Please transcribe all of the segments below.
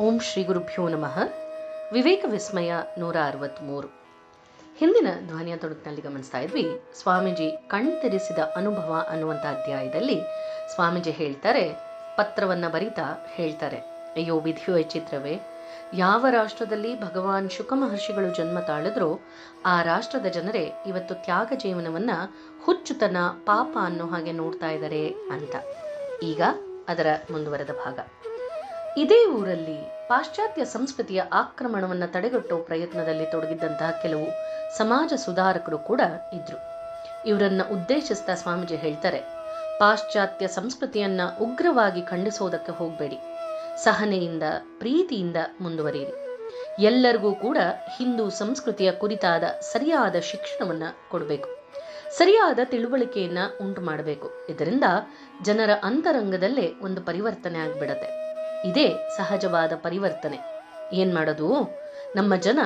ಓಂ ಶ್ರೀ ಗುರುಭ್ಯೋ ನಮಃ. ವಿವೇಕ ವಿಸ್ಮಯ ನೂರ ಅರವತ್ತ್ಮೂರು ಹಿಂದಿನ ಧ್ವನಿಯ ತೊಡಕಿನಲ್ಲಿ ಗಮನಿಸ್ತಾ ಇದ್ವಿ, ಸ್ವಾಮೀಜಿ ಕಣ್ತೆರೆಸಿದ ಅನುಭವ ಅನ್ನುವಂಥ ಅಧ್ಯಾಯದಲ್ಲಿ ಸ್ವಾಮೀಜಿ ಹೇಳ್ತಾರೆ, ಪತ್ರವನ್ನ ಬರಿತಾ ಹೇಳ್ತಾರೆ, ಅಯ್ಯೋ ವಿಧಿಯೋ ಚಿತ್ರವೇ ಯಾವ ರಾಷ್ಟ್ರದಲ್ಲಿ ಭಗವಾನ್ ಶುಕ ಮಹರ್ಷಿಗಳು ಜನ್ಮ ತಾಳಿದ್ರೋ, ಆ ರಾಷ್ಟ್ರದ ಜನರೇ ಇವತ್ತು ತ್ಯಾಗ ಜೀವನವನ್ನ ಹುಚ್ಚುತನ ಪಾಪ ಅನ್ನೋ ಹಾಗೆ ನೋಡ್ತಾ ಇದ್ದಾರೆ ಅಂತ. ಈಗ ಅದರ ಮುಂದುವರೆದ ಭಾಗ. ಇದೇ ಊರಲ್ಲಿ ಪಾಶ್ಚಾತ್ಯ ಸಂಸ್ಕೃತಿಯ ಆಕ್ರಮಣವನ್ನು ತಡೆಗಟ್ಟುವ ಪ್ರಯತ್ನದಲ್ಲಿ ತೊಡಗಿದ್ದಂತಹ ಕೆಲವು ಸಮಾಜ ಸುಧಾರಕರು ಕೂಡ ಇದ್ರು. ಇವರನ್ನ ಉದ್ದೇಶಿಸ್ತಾ ಸ್ವಾಮೀಜಿ ಹೇಳ್ತಾರೆ, ಪಾಶ್ಚಾತ್ಯ ಸಂಸ್ಕೃತಿಯನ್ನ ಉಗ್ರವಾಗಿ ಖಂಡಿಸೋದಕ್ಕೆ ಹೋಗಬೇಡಿ. ಸಹನೆಯಿಂದ, ಪ್ರೀತಿಯಿಂದ ಮುಂದುವರಿಯಿರಿ. ಎಲ್ಲರಿಗೂ ಕೂಡ ಹಿಂದೂ ಸಂಸ್ಕೃತಿಯ ಕುರಿತಾದ ಸರಿಯಾದ ಶಿಕ್ಷಣವನ್ನ ಕೊಡಬೇಕು. ಸರಿಯಾದ ತಿಳುವಳಿಕೆಯನ್ನ ಉಂಟು ಮಾಡಬೇಕು ಇದರಿಂದ ಜನರ ಅಂತರಂಗದಲ್ಲೇ ಒಂದು ಪರಿವರ್ತನೆ ಆಗ್ಬಿಡತ್ತೆ. ಇದೇ ಸಹಜವಾದ ಪರಿವರ್ತನೆ. ಏನ್ ಮಾಡೋದು? ನಮ್ಮ ಜನ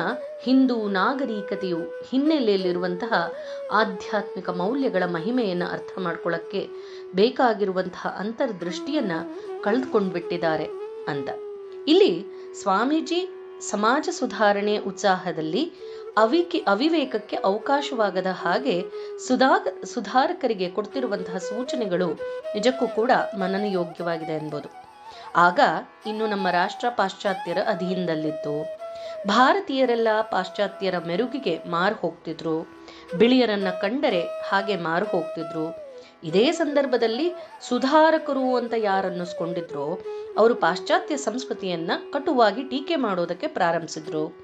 ಹಿಂದೂ ನಾಗರಿಕತೆಯು ಹಿನ್ನೆಲೆಯಲ್ಲಿರುವಂತಹ ಆಧ್ಯಾತ್ಮಿಕ ಮೌಲ್ಯಗಳ ಮಹಿಮೆಯನ್ನು ಅರ್ಥ ಮಾಡ್ಕೊಳ್ಳಕ್ಕೆ ಬೇಕಾಗಿರುವಂತಹ ಅಂತರ್ದೃಷ್ಟಿಯನ್ನ ಕಳೆದುಕೊಂಡ್ಬಿಟ್ಟಿದ್ದಾರೆ ಅಂತ ಇಲ್ಲಿ ಸ್ವಾಮೀಜಿ ಸಮಾಜ ಸುಧಾರಣೆ ಉತ್ಸಾಹದಲ್ಲಿ ಅವಿಕೆ ಅವಿವೇಕಕ್ಕೆ ಅವಕಾಶವಾಗದ ಹಾಗೆ ಸುಧಾ ಸುಧಾರಕರಿಗೆ ಕೊಡ್ತಿರುವಂತಹ ಸೂಚನೆಗಳು ನಿಜಕ್ಕೂ ಕೂಡ ಮನನಯೋಗ್ಯವಾಗಿದೆ ಅನ್ಬೋದು ಆಗ ಇನ್ನು ನಮ್ಮ ರಾಷ್ಟ್ರ ಪಾಶ್ಚಾತ್ಯರ ಅಧೀನದಲ್ಲಿತ್ತು. ಭಾರತೀಯರೆಲ್ಲ ಪಾಶ್ಚಾತ್ಯರ ಮೆರುಗಿಗೆ ಮಾರು ಹೋಗ್ತಿದ್ರು. ಬಿಳಿಯರನ್ನ ಕಂಡರೆ ಹಾಗೆ ಮಾರು ಹೋಗ್ತಿದ್ರು. ಇದೇ ಸಂದರ್ಭದಲ್ಲಿ ಸುಧಾರಕರು ಅಂತ ಯಾರನ್ನಿಸ್ಕೊಂಡಿದ್ರೋ, ಅವರು ಪಾಶ್ಚಾತ್ಯ ಸಂಸ್ಕೃತಿಯನ್ನ ಕಟುವಾಗಿ ಟೀಕೆ ಮಾಡೋದಕ್ಕೆ ಪ್ರಾರಂಭಿಸಿದ್ರು.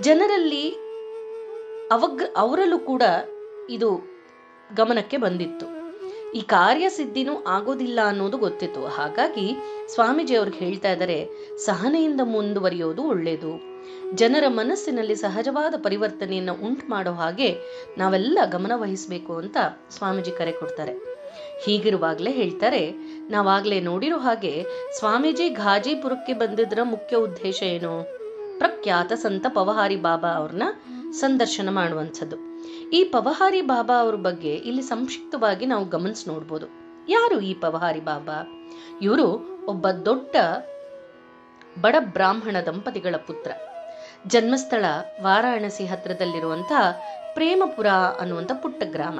ಜನರಲ್ಲಿ ಅವಗ್ರ ಅವರಲ್ಲೂ ಕೂಡ ಇದು ಗಮನಕ್ಕೆ ಬಂದಿತ್ತು. ಈ ಕಾರ್ಯಸಿದ್ಧಿನೂ ಆಗೋದಿಲ್ಲ ಅನ್ನೋದು ಗೊತ್ತಿತ್ತು. ಹಾಗಾಗಿ ಸ್ವಾಮೀಜಿ ಅವ್ರಿಗೆ ಹೇಳ್ತಾ ಇದ್ದಾರೆ, ಸಹನೆಯಿಂದ ಮುಂದುವರಿಯೋದು ಒಳ್ಳೆಯದು ಜನರ ಮನಸ್ಸಿನಲ್ಲಿ ಸಹಜವಾದ ಪರಿವರ್ತನೆಯನ್ನು ಉಂಟು ಮಾಡೋ ಹಾಗೆ ನಾವೆಲ್ಲ ಗಮನ ವಹಿಸಬೇಕು ಅಂತ ಸ್ವಾಮೀಜಿ ಕರೆ ಕೊಡ್ತಾರೆ. ಹೀಗಿರುವಾಗಲೇ ಹೇಳ್ತಾರೆ, ನಾವಾಗಲೇ ನೋಡಿರೋ ಹಾಗೆ ಸ್ವಾಮೀಜಿ ಘಾಜಿಪುರಕ್ಕೆ ಬಂದಿದ್ರ ಮುಖ್ಯ ಉದ್ದೇಶ ಏನು? ಪ್ರಖ್ಯಾತ ಸಂತ ಪವಹಾರಿ ಬಾಬಾ ಅವ್ರನ್ನ ಸಂದರ್ಶನ ಮಾಡುವಂಥದ್ದು. ಈ ಪವಹಾರಿ ಬಾಬಾ ಅವ್ರ ಬಗ್ಗೆ ಇಲ್ಲಿ ಸಂಕ್ಷಿಪ್ತವಾಗಿ ನಾವು ಗಮನಿಸಿ ನೋಡ್ಬೋದು. ಯಾರು ಈ ಪವಹಾರಿ ಬಾಬಾ? ಇವರು ಒಬ್ಬ ದೊಡ್ಡ ಬಡ ಬ್ರಾಹ್ಮಣ ದಂಪತಿಗಳ ಪುತ್ರ. ಜನ್ಮಸ್ಥಳ ವಾರಾಣಸಿ ಹತ್ರದಲ್ಲಿರುವಂತಹ ಪ್ರೇಮಪುರ ಅನ್ನುವಂಥ ಪುಟ್ಟ ಗ್ರಾಮ.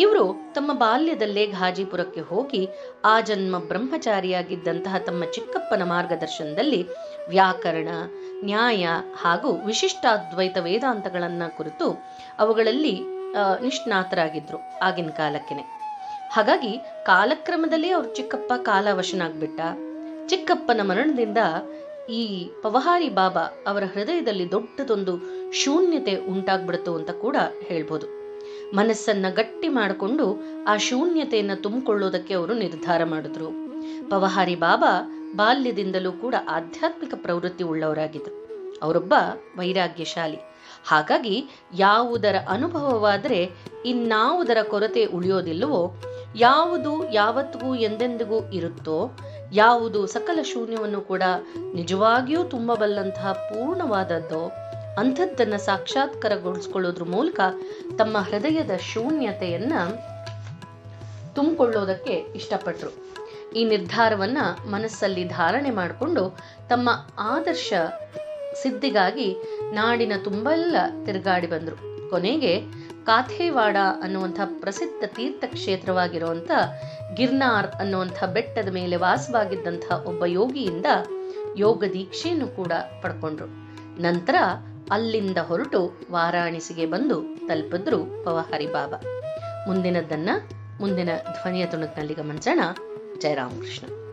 ಇವರು ತಮ್ಮ ಬಾಲ್ಯದಲ್ಲೇ ಘಾಜಿಪುರಕ್ಕೆ ಹೋಗಿ ಆ ಜನ್ಮ ಬ್ರಹ್ಮಚಾರಿಯಾಗಿದ್ದಂತಹ ತಮ್ಮ ಚಿಕ್ಕಪ್ಪನ ಮಾರ್ಗದರ್ಶನದಲ್ಲಿ ವ್ಯಾಕರಣ, ನ್ಯಾಯ ಹಾಗೂ ವಿಶಿಷ್ಟಾದ್ವೈತ ವೇದಾಂತಗಳನ್ನ ಕುರಿತು ಅವುಗಳಲ್ಲಿ ನಿಷ್ಣಾತರಾಗಿದ್ರು ಆಗಿನ ಕಾಲಕ್ಕೆನೆ. ಹಾಗಾಗಿ ಕಾಲಕ್ರಮದಲ್ಲಿ ಅವ್ರ ಚಿಕ್ಕಪ್ಪ ಕಾಲವಶನಾಗ್ಬಿಟ್ಟ. ಚಿಕ್ಕಪ್ಪನ ಮರಣದಿಂದ ಈ ಪವಹಾರಿ ಬಾಬಾ ಅವರ ಹೃದಯದಲ್ಲಿ ದೊಡ್ಡದೊಂದು ಶೂನ್ಯತೆ ಉಂಟಾಗ್ಬಿಡ್ತು ಅಂತ ಕೂಡ ಹೇಳ್ಬೋದು. ಮನಸ್ಸನ್ನ ಗಟ್ಟಿ ಮಾಡಿಕೊಂಡು ಆ ಶೂನ್ಯತೆಯನ್ನ ತುಂಬಿಕೊಳ್ಳೋದಕ್ಕೆ ಅವರು ನಿರ್ಧಾರ ಮಾಡಿದ್ರು. ಪವಹಾರಿ ಬಾಬಾ ಬಾಲ್ಯದಿಂದಲೂ ಕೂಡ ಆಧ್ಯಾತ್ಮಿಕ ಪ್ರವೃತ್ತಿ ಉಳ್ಳವರಾಗಿದ್ರು ಅವರೊಬ್ಬ ವೈರಾಗ್ಯಶಾಲಿ. ಹಾಗಾಗಿ ಯಾವುದರ ಅನುಭವವಾದರೆ ಇನ್ನಾವುದರ ಕೊರತೆ ಉಳಿಯೋದಿಲ್ಲವೋ, ಯಾವುದು ಯಾವತ್ತಿಗೂ ಎಂದೆಂದಿಗೂ ಇರುತ್ತೋ, ಯಾವುದು ಸಕಲ ಶೂನ್ಯವನ್ನು ಕೂಡ ನಿಜವಾಗಿಯೂ ತುಂಬಬಲ್ಲಂತಹ ಪೂರ್ಣವಾದದ್ದೋ ಅಂಥದ್ದನ್ನ ಸಾಕ್ಷಾತ್ಕಾರಗೊಳಿಸ್ಕೊಳ್ಳೋದ್ರ ಮೂಲಕ ತಮ್ಮ ಹೃದಯದ ಶೂನ್ಯತೆಯನ್ನ ತುಂಬಿಕೊಳ್ಳೋದಕ್ಕೆ ಇಷ್ಟಪಟ್ರು. ಈ ನಿರ್ಧಾರವನ್ನ ಮನಸ್ಸಲ್ಲಿ ಧಾರಣೆ ಮಾಡಿಕೊಂಡು ತಮ್ಮ ಆದರ್ಶ ಸಿದ್ಧಿಗಾಗಿ ನಾಡಿನ ತುಂಬೆಲ್ಲ ತಿರುಗಾಡಿ ಬಂದರು. ಕೊನೆಗೆ ಕಾಥೇವಾಡ ಅನ್ನುವಂಥ ಪ್ರಸಿದ್ಧ ತೀರ್ಥ ಕ್ಷೇತ್ರವಾಗಿರುವಂಥ ಗಿರ್ನಾರ್ ಅನ್ನುವಂಥ ಬೆಟ್ಟದ ಮೇಲೆ ವಾಸವಾಗಿದ್ದಂಥ ಒಬ್ಬ ಯೋಗಿಯಿಂದ ಯೋಗ ದೀಕ್ಷೆಯನ್ನು ಕೂಡ ಪಡ್ಕೊಂಡ್ರು. ನಂತರ ಅಲ್ಲಿಂದ ಹೊರಟು ವಾರಾಣಸಿಗೆ ಬಂದು ತಲುಪಿದ್ರು ಪವಹರಿ ಬಾಬಾ ಮುಂದಿನದನ್ನ ಮುಂದಿನ ಧ್ವನಿಯ ತುಣುಕಿನಲ್ಲಿ ಗಮನಿಸೋಣ. ಜಯರಾಮಕೃಷ್ಣ.